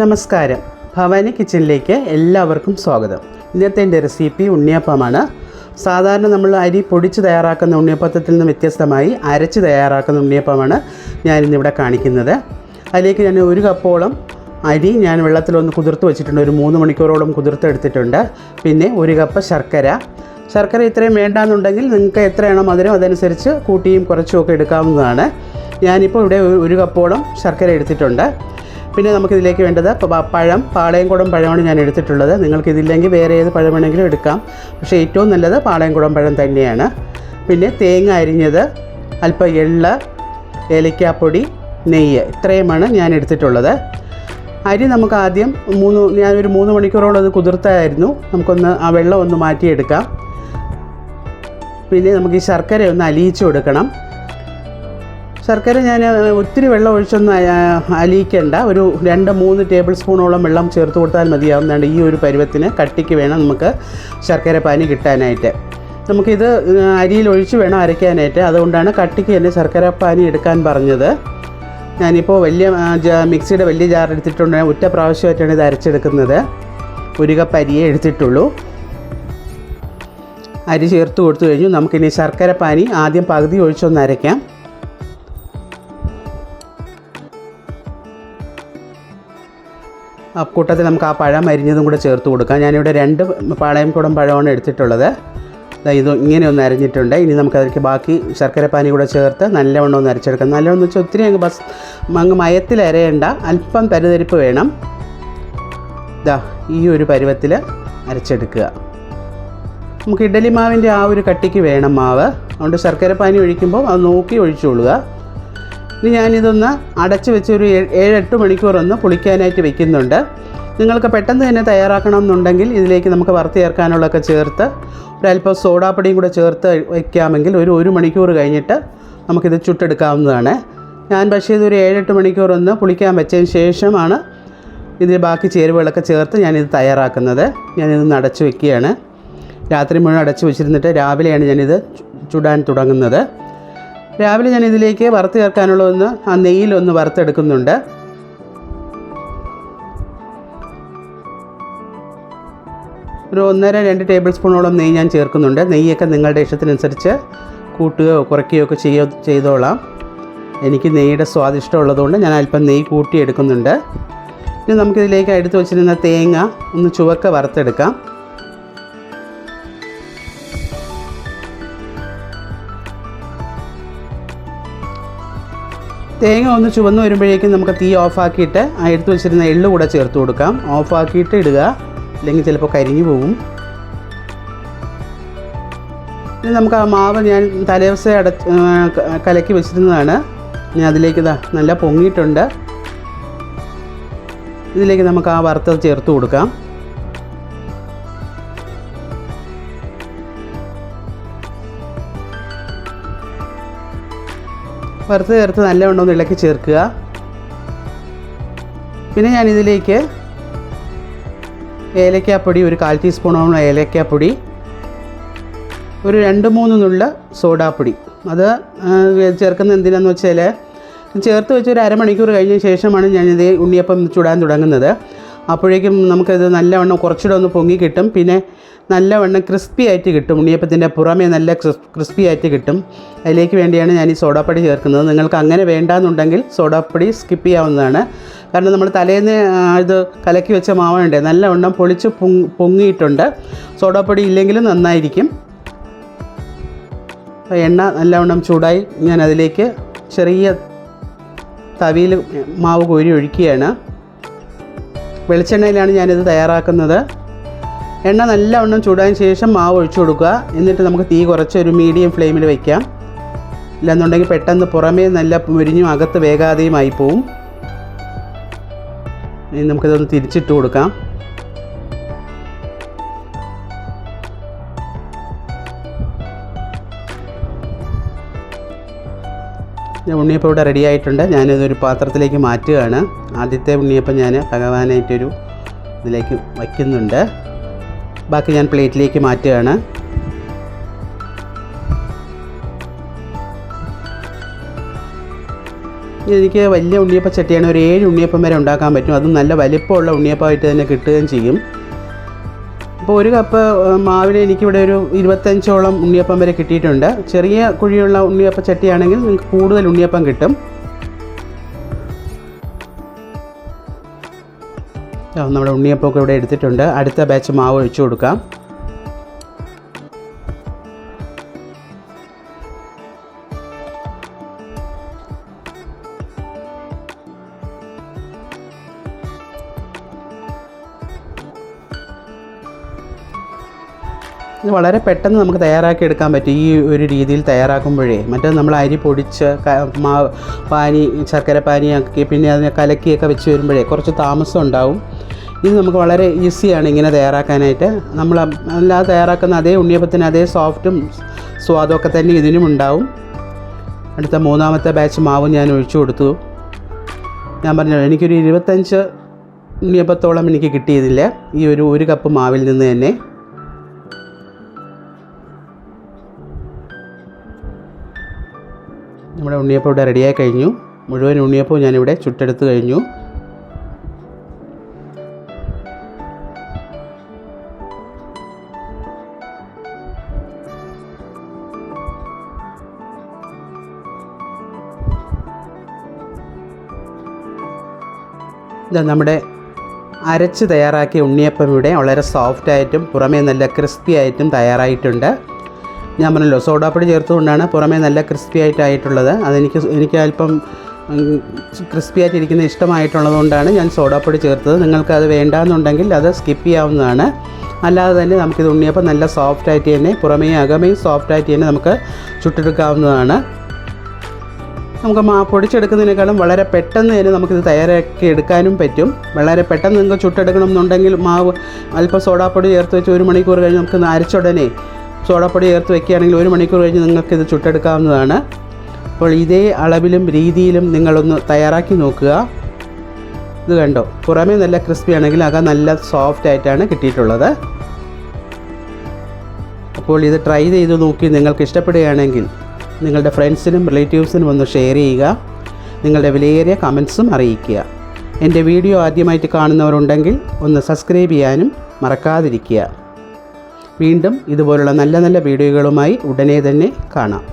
നമസ്കാരം. ഭവാനി കിച്ചണിലേക്ക് എല്ലാവർക്കും സ്വാഗതം. ഇന്നത്തെ എന്റെ റെസിപ്പി ഉണ്ണിയപ്പമാണ്. സാധാരണ നമ്മൾ അരി പൊടിച്ച് തയ്യാറാക്കുന്ന ഉണ്ണിയപ്പത്തിൽ നിന്ന് വ്യത്യസ്തമായി അരച്ച് തയ്യാറാക്കുന്ന ഉണ്ണിയപ്പമാണ് ഞാനിന്നിവിടെ കാണിക്കുന്നത്. അതിലേക്ക് ഞാൻ ഒരു കപ്പോളം അരി ഞാൻ വെള്ളത്തിലൊന്ന് കുതിർത്ത് വെച്ചിട്ടുണ്ട്. ഒരു മൂന്ന് മണിക്കൂറോളം കുതിർത്തെടുത്തിട്ടുണ്ട് പിന്നെ ഒരു കപ്പ് ശർക്കര. ശർക്കര ഇത്രയും വേണ്ടാന്നുണ്ടെങ്കിൽ നിങ്ങൾക്ക് എത്രയാണോ മധുരം അതനുസരിച്ച് കൂട്ടിയും കുറച്ചും ഒക്കെ എടുക്കാവുന്നതാണ്. ഞാനിപ്പോൾ ഇവിടെ ഒരു- കപ്പോളം ശർക്കര എടുത്തിട്ടുണ്ട്. പിന്നെ നമുക്കിതിലേക്ക് വേണ്ടത് പഴം പാളയംകുടം പഴമാണ് ഞാൻ എടുത്തിട്ടുള്ളത്. നിങ്ങൾക്കിതില്ലെങ്കിൽ വേറെ ഏത് പഴം വേണമെങ്കിലും എടുക്കാം. പക്ഷേ ഏറ്റവും നല്ലത് പാളയംകുടം പഴം തന്നെയാണ്. പിന്നെ തേങ്ങ അരിഞ്ഞത് അല്പം എള്ള് ഏലക്കാപ്പൊടി നെയ്യ് ഇത്രയുമാണ് ഞാൻ എടുത്തിട്ടുള്ളത്. അരി നമുക്ക് ആദ്യം മൂന്ന് ഞാനൊരു മൂന്ന് മണിക്കൂറോളം അത് കുതിർത്തായിരുന്നു. നമുക്കൊന്ന് ആ വെള്ളം ഒന്ന് മാറ്റിയെടുക്കാം. പിന്നെ നമുക്ക് ഈ ശർക്കര ഒന്ന് അലിയിച്ചു കൊടുക്കണം. ശർക്കര ഞാൻ ഒത്തിരി വെള്ളം ഒഴിച്ചൊന്നും അലിയിക്കേണ്ട. ഒരു രണ്ട് മൂന്ന് ടേബിൾ സ്പൂണോളം വെള്ളം ചേർത്ത് കൊടുത്താൽ മതിയാവുന്നതാണ് ഈ ഒരു പരുവത്തിന്. കട്ടിക്ക് വേണം നമുക്ക് ശർക്കര പാനി കിട്ടാനായിട്ട്. നമുക്കിത് അരിയിൽ ഒഴിച്ച് വേണം അരയ്ക്കാനായിട്ട്. അതുകൊണ്ടാണ് കട്ടിക്ക് തന്നെ ശർക്കര പാനി എടുക്കാൻ പറഞ്ഞത്. ഞാനിപ്പോൾ വലിയ മിക്സിയുടെ വലിയ ജാർ എടുത്തിട്ടുണ്ട്. ഒറ്റ പ്രാവശ്യമായിട്ടാണ് ഇത് അരച്ചെടുക്കുന്നത്. ഒരു കപ്പ് അരിയെ എടുത്തിട്ടുള്ളൂ. അരി ചേർത്ത് കൊടുത്തു കഴിഞ്ഞു. നമുക്കിനി ശർക്കര പാനി ആദ്യം പകുതി ഒഴിച്ചൊന്ന് അരയ്ക്കാം. കൂട്ടത്തിൽ നമുക്ക് ആ പഴം അരിഞ്ഞതും കൂടെ ചേർത്ത് കൊടുക്കാം. ഞാനിവിടെ രണ്ട് പാളയം കൂടം പഴമാണ് എടുത്തിട്ടുള്ളത്. ഇത് ഇങ്ങനെ ഒന്ന് അരിഞ്ഞിട്ടുണ്ട്. ഇനി നമുക്ക് അതിലേക്ക് ബാക്കി ശർക്കര പാനി കൂടെ ചേർത്ത് നല്ലവണ്ണം ഒന്ന് അരച്ചെടുക്കാം. നല്ലവണ്ണം വെച്ചാൽ ഒത്തിരി അങ്ങ് ബസ് അങ്ങ് മയത്തിൽ അരയേണ്ട അല്പം തരുതരിപ്പ് വേണം. ഇതാ ഈ ഒരു പരുവത്തിൽ അരച്ചെടുക്കുക. നമുക്ക് ഇഡലി മാവിന്റെ ആ ഒരു കട്ടിക്ക് വേണം മാവ്. അതുകൊണ്ട് ശർക്കര പാനി ഒഴിക്കുമ്പോൾ അത് നോക്കി ഒഴിച്ചുകൊള്ളുക ഇനി ഞാനിതൊന്ന് അടച്ച് വെച്ച് ഒരു ഏഴ് ഏഴെട്ട് മണിക്കൂർ ഒന്ന് പുളിക്കാനായിട്ട് വെക്കുന്നുണ്ട്. നിങ്ങൾക്ക് പെട്ടെന്ന് തന്നെ തയ്യാറാക്കണം എന്നുണ്ടെങ്കിൽ ഇതിലേക്ക് നമുക്ക് വറുത്ത് ചേർക്കാനുള്ളതൊക്കെ ചേർത്ത് ഒരല്പം സോഡാപ്പൊടിയും കൂടെ ചേർത്ത് വയ്ക്കാമെങ്കിൽ ഒരു ഒരു മണിക്കൂർ കഴിഞ്ഞിട്ട് നമുക്കിത് ചുട്ടെടുക്കാവുന്നതാണ്. ഞാൻ പക്ഷേ ഇതൊരു ഏഴെട്ട് മണിക്കൂർ ഒന്ന് പുളിക്കാൻ വെച്ചതിന് ശേഷമാണ് ഇതിൽ ബാക്കി ചേരുവകളൊക്കെ ചേർത്ത് ഞാനിത് തയ്യാറാക്കുന്നത്. ഞാനിതൊന്ന് അടച്ച് വെക്കുകയാണ്. രാത്രി മുഴുവൻ അടച്ച് വെച്ചിരുന്നിട്ട് രാവിലെയാണ് ഞാനിത് ചുടാൻ തുടങ്ങുന്നത്. രാവിലെ ഞാൻ ഇതിലേക്ക് വറുത്ത് ചേർക്കാനുള്ളതൊന്ന് ആ നെയ്യിലൊന്ന് വറുത്തെടുക്കുന്നുണ്ട്. ഒരു ഒന്നര രണ്ട് ടേബിൾ സ്പൂണോളം നെയ്യ് ഞാൻ ചേർക്കുന്നുണ്ട്. നെയ്യൊക്കെ നിങ്ങളുടെ ഇഷ്ടത്തിനനുസരിച്ച് കൂട്ടുകയോ കുറയ്ക്കുകയോ ഒക്കെ ചെയ്യോ ചെയ്തോളാം. എനിക്ക് നെയ്യുടെ സ്വാദിഷ്ടമുള്ളതുകൊണ്ട് ഞാൻ അല്പം നെയ്യ് കൂട്ടിയെടുക്കുന്നുണ്ട്. ഇനി നമുക്കിതിലേക്ക് എടുത്തു വെച്ചിരുന്ന തേങ്ങ ഒന്ന് ചുവക്ക വറുത്തെടുക്കാം. തേങ്ങ ഒന്ന് ചുവന്ന് വരുമ്പോഴേക്കും നമുക്ക് തീ ഓഫാക്കിയിട്ട് ആ എടുത്തു വെച്ചിരുന്ന എള്ളു കൂടെ ചേർത്ത് കൊടുക്കാം. ഓഫാക്കിയിട്ട് ഇടുക. അല്ലെങ്കിൽ ചിലപ്പോൾ കരിഞ്ഞു പോകും ഇനി നമുക്ക് ആ മാവ് ഞാൻ തലേദിവസം അട കലക്കി വെച്ചിരുന്നതാണ്. ഞാൻ അതിലേക്ക് ഇതാ നല്ല പൊങ്ങിയിട്ടുണ്ട്. ഇതിലേക്ക് നമുക്ക് ആ വറുത്തത് ചേർത്ത് കൊടുക്കാം. വറുത്ത് ചേർത്ത് നല്ലവണ്ണം ഒന്ന് ഇളക്കി ചേർക്കുക. പിന്നെ ഞാനിതിലേക്ക് ഏലക്കാപ്പൊടി ഒരു കാൽ ടീസ്പൂണോളം ഏലക്കാപ്പൊടി ഒരു രണ്ട് മൂന്ന് നുള്ള സോഡാപ്പൊടി. അത് ചേർക്കുന്ന എന്തിനാന്ന് വെച്ചാൽ ചേർത്ത് വെച്ച് ഒരു അരമണിക്കൂർ കഴിഞ്ഞ ശേഷമാണ് ഞാനിത് ഉണ്ണിയപ്പം ചുടാൻ തുടങ്ങുന്നത്. അപ്പോഴേക്കും നമുക്കത് നല്ലവണ്ണം കുറച്ചുകൂടെ ഒന്ന് പൊങ്ങി കിട്ടും. പിന്നെ നല്ലവണ്ണം ക്രിസ്പി ആയിട്ട് കിട്ടും. ഉണ്ണിയപ്പത്തിന്റെ പുറമേ നല്ല ക്രിസ്പി ആയിട്ട് കിട്ടും. അതിലേക്ക് വേണ്ടിയാണ് ഞാൻ ഈ സോഡാപ്പൊടി ചേർക്കുന്നത്. നിങ്ങൾക്ക് അങ്ങനെ വേണ്ടാന്നുണ്ടെങ്കിൽ സോഡാപ്പൊടി സ്കിപ്പ് ചെയ്യാവുന്നതാണ്. കാരണം നമ്മൾ തലേന്ന് ഇത് കലക്കി വെച്ച മാവുണ്ട് നല്ലവണ്ണം പൊളിച്ച് പൊങ് പൊങ്ങിയിട്ടുണ്ട്. സോഡാപ്പൊടി ഇല്ലെങ്കിലും നന്നായിരിക്കും. എണ്ണ നല്ലവണ്ണം ചൂടായി ഞാൻ അതിലേക്ക് ചെറിയ തവിയിൽ മാവ് കോരി ഒഴിക്കുകയാണ്. വെളിച്ചെണ്ണയിലാണ് ഞാനിത് തയ്യാറാക്കുന്നത്. എണ്ണ നല്ലവണ്ണം ചൂടായതിന് ശേഷം മാവ് ഒഴിച്ചു കൊടുക്കുക. എന്നിട്ട് നമുക്ക് തീ കുറച്ച് ഒരു മീഡിയം ഫ്ലെയിമിൽ വയ്ക്കാം ഇല്ലെന്നുണ്ടെങ്കിൽ പെട്ടെന്ന് പുറമേ നല്ല മുരിഞ്ഞും അകത്ത് വേഗാതെയും ആയിപ്പോവും. ഇനി നമുക്കിതൊന്ന് തിരിച്ചിട്ട് കൊടുക്കാം. ഉണ്ണിയപ്പം ഇവിടെ റെഡി ആയിട്ടുണ്ട്. ഞാനിതൊരു പാത്രത്തിലേക്ക് മാറ്റുകയാണ്. ആദ്യത്തെ ഉണ്ണിയപ്പം ഞാൻ ഭഗവാനായിട്ടൊരു ഇതിലേക്ക് വയ്ക്കുന്നുണ്ട്. ബാക്കി ഞാൻ പ്ലേറ്റിലേക്ക് മാറ്റുകയാണ്. എനിക്ക് വലിയ ഉണ്ണിയപ്പ ചട്ടിയാണ് ഒരു ഏഴ് ഉണ്ണിയപ്പം വരെ ഉണ്ടാക്കാൻ പറ്റും. അതും നല്ല വലിപ്പമുള്ള ഉണ്ണിയപ്പമായിട്ട് തന്നെ കിട്ടുകയും ചെയ്യും. അപ്പോൾ ഒരു കപ്പ് മാവിൽ എനിക്കിവിടെ ഒരു ഇരുപത്തഞ്ചോളം ഉണ്ണിയപ്പം വരെ കിട്ടിയിട്ടുണ്ട്. ചെറിയ കുഴിയുള്ള ഉണ്ണിയപ്പ ചട്ടിയാണെങ്കിൽ നിങ്ങൾക്ക് കൂടുതൽ ഉണ്ണിയപ്പം കിട്ടും. നമ്മുടെ ഉണ്ണിയപ്പമൊക്കെ ഇവിടെ എടുത്തിട്ടുണ്ട്. അടുത്ത ബാച്ച് മാവ് ഒഴിച്ചു കൊടുക്കാം. ഇത് വളരെ പെട്ടെന്ന് നമുക്ക് തയ്യാറാക്കി എടുക്കാൻ പറ്റും. ഈ ഒരു രീതിയിൽ തയ്യാറാക്കുമ്പോഴേ. മറ്റേ നമ്മൾ അരി പൊടിച്ച് മാവ് പാനി ശർക്കര പാനിയാക്കി പിന്നെ അതിനെ കലക്കിയൊക്കെ വെച്ച് വരുമ്പോഴേ കുറച്ച് താമസം ഉണ്ടാവും. ഇത് നമുക്ക് വളരെ ഈസിയാണ് ഇങ്ങനെ തയ്യാറാക്കാനായിട്ട്. നമ്മൾ അല്ലാതെ തയ്യാറാക്കുന്ന അതേ ഉണ്ണിയപ്പത്തിന് അതേ സോഫ്റ്റും സ്വാദമൊക്കെ തന്നെ ഇതിനും ഉണ്ടാവും. അടുത്ത മൂന്നാമത്തെ ബാച്ച് മാവ് ഞാൻ ഒഴിച്ചു കൊടുത്തു. ഞാൻ പറഞ്ഞു എനിക്കൊരു ഇരുപത്തഞ്ച് ഉണ്ണിയപ്പത്തോളം എനിക്ക് കിട്ടിയതില്ല. ഈ ഒരു ഒരു കപ്പ് മാവിൽ നിന്ന് തന്നെ. നമ്മുടെ ഉണ്ണിയപ്പം ഇവിടെ റെഡിയായി കഴിഞ്ഞു. മുഴുവൻ ഉണ്ണിയപ്പവും ഞാനിവിടെ ചുട്ടെടുത്ത് കഴിഞ്ഞു. ഇതാ നമ്മുടെ അരച്ച് തയ്യാറാക്കിയ ഉണ്ണിയപ്പം ഇവിടെ വളരെ സോഫ്റ്റായിട്ടും പുറമേ നല്ല ക്രിസ്പി ആയിട്ടും തയ്യാറായിട്ടുണ്ട്. ഞാൻ പറഞ്ഞല്ലോ സോഡാപ്പൊടി ചേർത്തുകൊണ്ടാണ് പുറമേ നല്ല ക്രിസ്പി ആയിട്ടായിട്ടുള്ളത്. അതെനിക്ക് എനിക്ക് അല്പം ക്രിസ്പി ആയിട്ടിരിക്കുന്ന ഇഷ്ടമായിട്ടുള്ളത് കൊണ്ടാണ് ഞാൻ സോഡാപ്പൊടി ചേർത്തത്. നിങ്ങൾക്ക് അത് വേണ്ടാന്നുണ്ടെങ്കിൽ അത് സ്കിപ്പ് ചെയ്യാവുന്നതാണ്. അല്ലാതെ തന്നെ നമുക്കിത് ഉണ്ണിയപ്പം നല്ല സോഫ്റ്റ് ആയിട്ട് തന്നെ പുറമേ അകമേയും സോഫ്റ്റ് ആയിട്ട് തന്നെ നമുക്ക് ചുട്ടെടുക്കാവുന്നതാണ്. നമുക്ക് മാ പൊടിച്ചെടുക്കുന്നതിനേക്കാളും വളരെ പെട്ടെന്ന് തന്നെ നമുക്കിത് തയ്യാറാക്കി എടുക്കാനും പറ്റും. വളരെ പെട്ടെന്ന് നിങ്ങൾക്ക് ചുട്ടെടുക്കണം എന്നുണ്ടെങ്കിൽ മാവ് അല്പം സോഡാപ്പൊടി ചേർത്ത് വെച്ച് ഒരു മണിക്കൂർ കഴിഞ്ഞ് നമുക്ക് അരച്ചുടനെ സോഡാപ്പൊടി ചേർത്ത് വെക്കുകയാണെങ്കിൽ ഒരു മണിക്കൂർ കഴിഞ്ഞ് നിങ്ങൾക്കിത് ചുട്ടെടുക്കാവുന്നതാണ്. അപ്പോൾ ഇതേ അളവിലും രീതിയിലും നിങ്ങളൊന്ന് തയ്യാറാക്കി നോക്കുക. ഇത് കണ്ടോ? പുറമേ നല്ല ക്രിസ്പി ആണെങ്കിൽ അക നല്ല സോഫ്റ്റ് ആയിട്ടാണ് കിട്ടിയിട്ടുള്ളത്. അപ്പോൾ ഇത് ട്രൈ ചെയ്ത് നോക്കി നിങ്ങൾക്ക് ഇഷ്ടപ്പെടുകയാണെങ്കിൽ നിങ്ങളുടെ ഫ്രണ്ട്സിനും റിലേറ്റീവ്സിനും ഒന്ന് ഷെയർ ചെയ്യുക. നിങ്ങളുടെ വിലയേറിയ കമൻസും അറിയിക്കുക. എന്റെ വീഡിയോ ആദ്യമായിട്ട് കാണുന്നവരുണ്ടെങ്കിൽ ഒന്ന് സബ്സ്ക്രൈബ് ചെയ്യാനും മറക്കാതിരിക്കുക. വീണ്ടും ഇതുപോലുള്ള നല്ല നല്ല വീഡിയോകളുമായി ഉടനെ തന്നെ കാണാം.